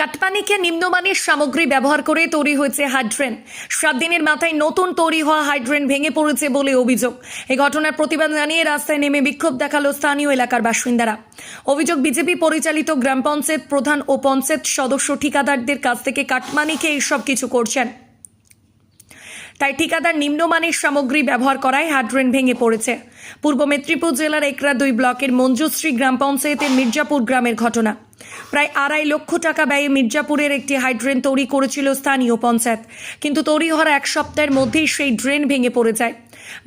কাটপানিকে নিম্নমানের সামগ্রী ব্যবহার করে তৈরি হয়েছে হাইড্রেন। সাত দিনের মাথায় নতুন তৈরি হওয়া হাইড্রেন ভেঙে পড়েছে বলে অভিযোগ। এ ঘটনার প্রতিবাদ জানিয়ে রাস্তায় নেমে বিক্ষোভ দেখাল স্থানীয় এলাকার বাসিন্দারা। অভিযোগ, বিজেপি পরিচালিত গ্রাম পঞ্চায়েত প্রধান ও পঞ্চায়েত সদস্য ঠিকাদারদের কাছ থেকে কাটমানিকে এইসব কিছু করছেন। তাই ঠিকাদার নিম্নমানের সামগ্রী ব্যবহার করায় হাড্রেন ভেঙে পড়েছে। পূর্ব মেদিনীপুর জেলার একরা দুই ব্লকের মঞ্জুশ্রী গ্রাম পঞ্চায়েতের মির্জাপুর গ্রামের ঘটনা। প্রায় আড়াই লক্ষ টাকা ব্যয়ে মির্জাপুরের একটি হাইড্রেন তৈরি করেছিল স্থানীয় পঞ্চায়েত। কিন্তু তৈরি হওয়ার এক সপ্তাহের মধ্যেই সেই ড্রেন ভেঙে পড়ে যায়।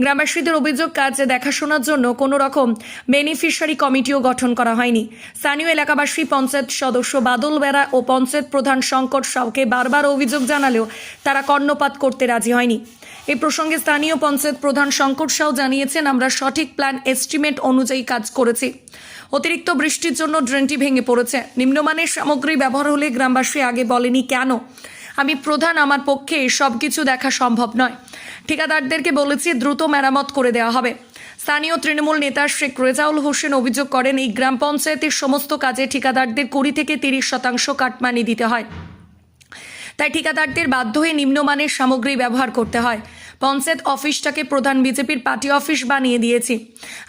গ্রামবাসীদের অভিযোগ, কাজ দেখাশোনার জন্য কোনো রকম বেনিফিশিয়ারি কমিটিও গঠন করা হয়নি। স্থানীয় এলাকাবাসী, পঞ্চায়েত সদস্য বাদল বেড়া ও পঞ্চায়েত প্রধান শঙ্কর সাউকে বারবার অভিযোগ জানালেও তারা কর্ণপাত করতে রাজি হয়নি। এই প্রসঙ্গে স্থানীয় পঞ্চায়েত প্রধান শঙ্কর সাউ জানিয়েছেন, আমরা সঠিক প্ল্যান এস্টিমেট অনুযায়ী কাজ করেছি। অতিরিক্ত বৃষ্টির জন্য ড্রেনটি ভেঙে পড়েছে। নিম্নমানের সামগ্রী ব্যবহার হলে গ্রামবাসী আগে বলেনি কেন। আমি প্রধান, আমার পক্ষে সব কিছু দেখা সম্ভব নয়। ঠিকাদারদেরকে বলেছি, দ্রুত মেরামত করে দেওয়া হবে। স্থানীয় তৃণমূল নেতা শেখ রেজাউল হোসেন অভিযোগ করেন, এই গ্রাম পঞ্চায়েতের সমস্ত কাজে ঠিকাদারদের কুড়ি থেকে তিরিশ শতাংশ কাটমানি দিতে হয়। তাই ঠিকাদারদের বাধ্য হয়ে নিম্নমানের সামগ্রী ব্যবহার করতে হয়। পঞ্চায়েত অফিসটাকে প্রধান বিজেপির পার্টি অফিস বানিয়ে দিয়েছি।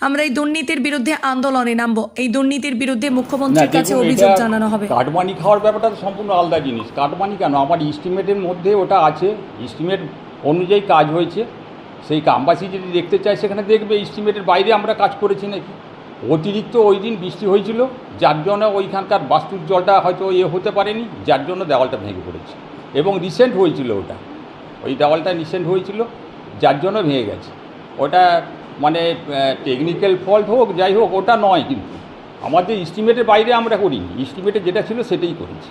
আমরা এই দুর্নীতির বিরুদ্ধে আন্দোলনে নামব। এই দুর্নীতির বিরুদ্ধে মুখ্যমন্ত্রীর কাছে অভিযোগ জানানো হবে। কাটমানি খাওয়ার ব্যাপারটা তো সম্পূর্ণ আলাদা জিনিস। কাটমানি কেন? আমার ইস্টিমেটের মধ্যে ওটা আছে। ইস্টিমেট অনুযায়ী কাজ হয়েছে। সেই কামবাসী যদি দেখতে চায় সেখানে দেখবে ইস্টিমেটের বাইরে আমরা কাজ করেছি নাকি। অতিরিক্ত ওই দিন বৃষ্টি হয়েছিল। যার জন্য ওইখানকার বাস্তুর জলটা হয়তো ইয়ে হতে পারেনি। যার জন্য দেওয়ালটা ভেঙে পড়েছে। এবং রিসেন্ট হয়েছিল ওটা। ওই দেওয়ালটা রিসেন্ট হয়েছিল, যার জন্য ভেঙে গেছে। ওটা মানে টেকনিক্যাল ফল্ট হোক, যাই হোক, ওটা নয় কিন্তু। আমাদের ইস্টিমেটের বাইরে আমরা করিনি। ইস্টিমেটে যেটা ছিল সেটাই করেছি।